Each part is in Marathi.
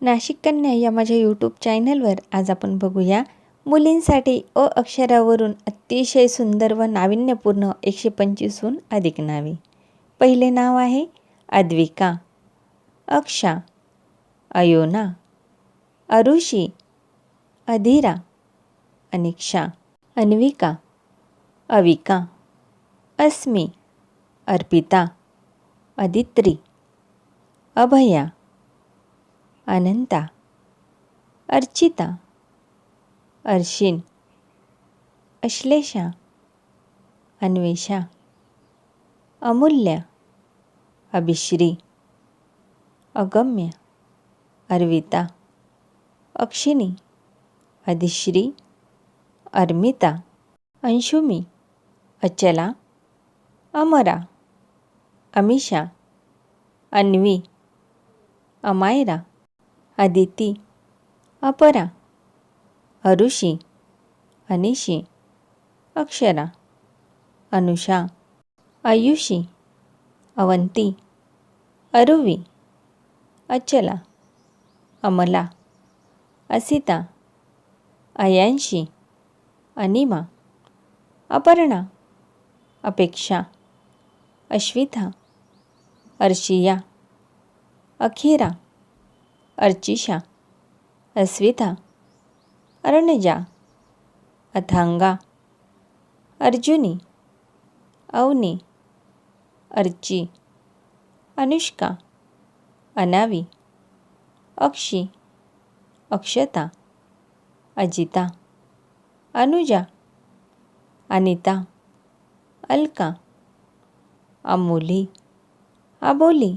नाशिक कन्या या माझ्या यूट्यूब चॅनलवर आज आपण बघूया. मुलींसाठी अ अक्षरावरून अतिशय सुंदर व नाविन्यपूर्ण एकशे पंचवीसहून अधिक नावे. पहिले नाव आहे अद्विका अक्षा अयोना अरुषी अधीरा अनिक्षा अन्विका अविका अस्मी अर्पिता अदित्री अभया अनंता अर्चिता अर्शिन अश्लेषा अन्वेषा अमूल्य अभिश्री अगम्य अर्विता अक्षिणी अधिश्री अर्मिता अंशुमी अचला अमरा अमिषा अन्वी अमायरा अदिती अपरा अरुषी अनिशी अक्षरा अनुषा आयुषी अवंती अरुवी अचला अमला असिता अयांशी अनिमा अपर्णा अपेक्षा अश्विता अर्शिया अखिरा अर्चिषा अस्विता अरणजा अथांगा अर्जुनी अवनी अर्ची अनुष्का अनावी अक्षी अक्षता अजिता अनुजा अनिता अलका अमोली अबोली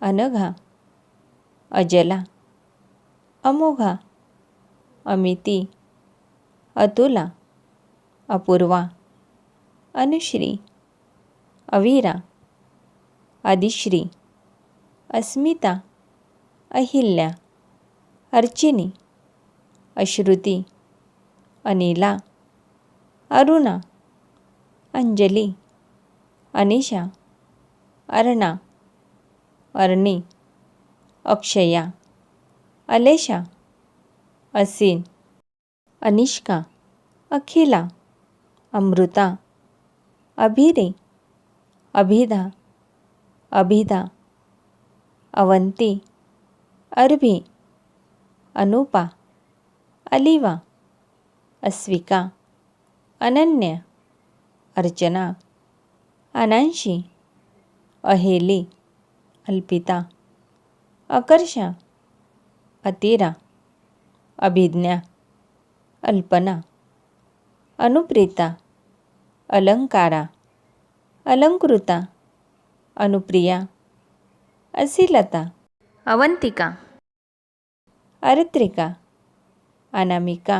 अनघा अजला अमोघा अमिती अतुला अपूर्वा अनुश्री अवीरा आदिश्री अस्मिता अहिल्या अर्चिनी अश्रुती अनिला अरुणा अंजली अनिशा अर्णा अर्णी अक्षया अलेशा असीन अनिष्का अखिला अमृता अभिरे अभिधा अभिधा अवंती अरभी अनुपा अलिवा अस्विका अनन्या अर्चना अनांशी अहेली अल्पिता। अकर्षा अतिरा अभिज्ञा अल्पना अनुप्रिता अलंकारा अलंकृता अनुप्रिया असिलता अवंतिका अरित्रिका अनामिका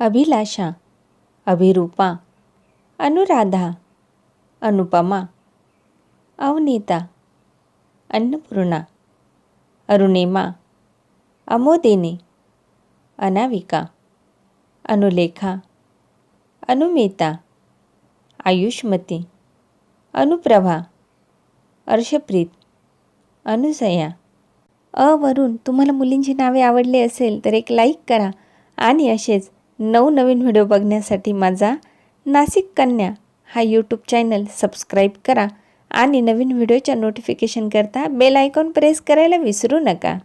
अभिलाषा अभिरूपा अनुराधा अनुपमा अवनीता अन्नपूर्णा अरुणिमा अमोदिनी अनाविका अनुलेखा अनुमिता आयुष्मती अनुप्रभा अर्षप्रीत अनुसया अ वरून तुम्हाला मुलींची नावे आवडली असेल तर एक लाईक करा आणि असेच नवनवीन व्हिडिओ बघण्यासाठी माझा नाशिक कन्या हा यूट्यूब चॅनल सबस्क्राईब करा आणि नवीन व्हिडिओच्या नोटिफिकेशन करता बेल आयकॉन प्रेस करायला विसरू नका.